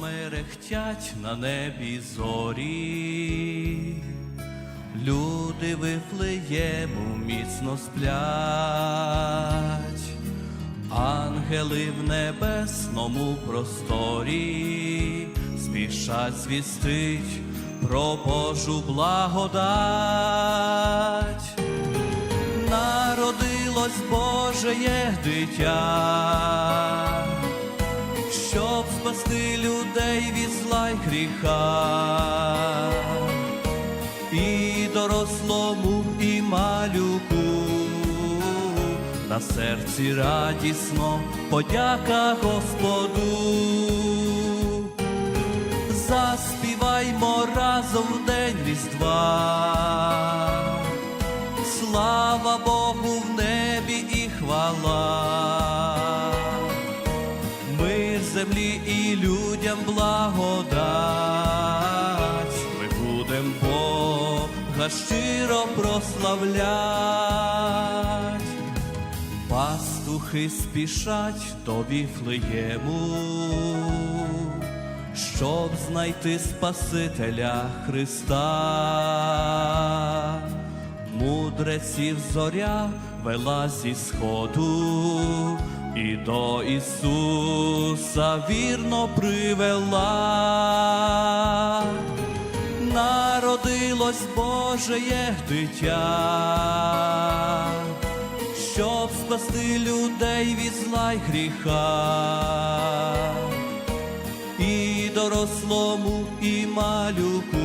мерехтять на небі зорі, люди вифлеєму міцно сплять, ангели в небесному просторі спішать звістить про Божу благодать. Народилось Божеє дитя, щоб спасти людей від зла й гріха, і дорослому, і малюку, на серці радісно подяка Господу. Заспіваймо разом в день Різдва. Мир землі і людям благодать, ми будем Бога щиро прославлять, пастухи спішать до Віфлеєму, щоб знайти Спасителя Христа. Мудреців зоря вела зі сходу і до Ісуса вірно привела. Народилось Божеє дитя, щоб спасти людей від зла й гріха, і дорослому, і малюку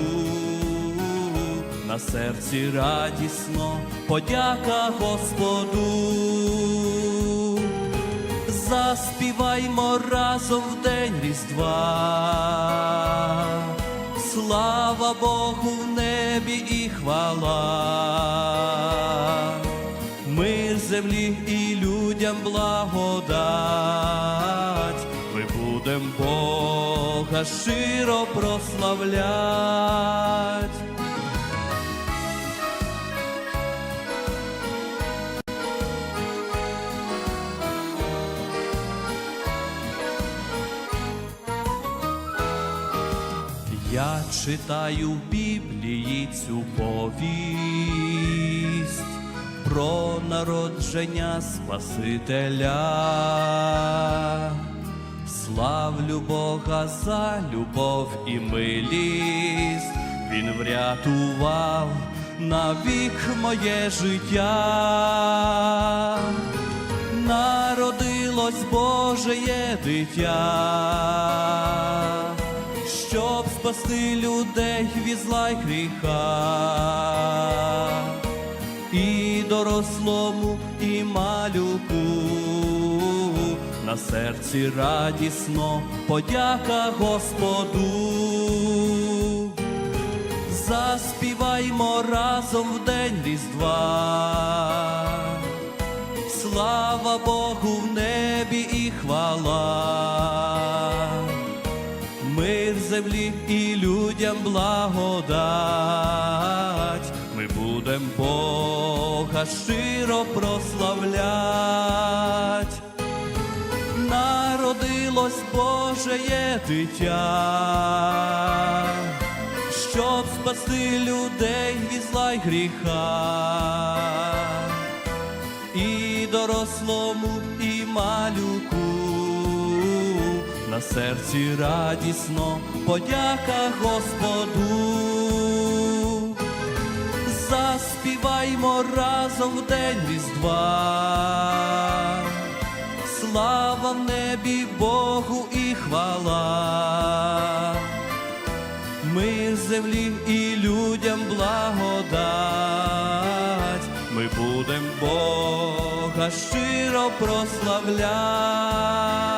на серці радісно подяка Господу. Заспіваймо разом в день Різдва. Слава Богу в небі і хвала. Мир землі і людям благодать. Ми будем Бога щиро прославлять. Я читаю в Біблії цю повість про народження Спасителя. Славлю Бога за любов і милість, Він врятував навік моє життя. Народилось Божеє дитя щоб спасти людей від зла й гріха, і дорослому, і малюку, на серці радісно подяка Господу. Заспіваймо разом в день Різдва. Слава Богу в небі і хвала людям благодать. Ми будем Бога щиро прославлять. Народилось Божеє дитя, щоб спасти людей від зла й гріха, і дорослому, і малюку на серці радісно подяка Господу. Заспіваймо разом в день Різдва. Слава в небі Богу і хвала. Мир землі і людям благодать. Ми будем Бога щиро прославлять.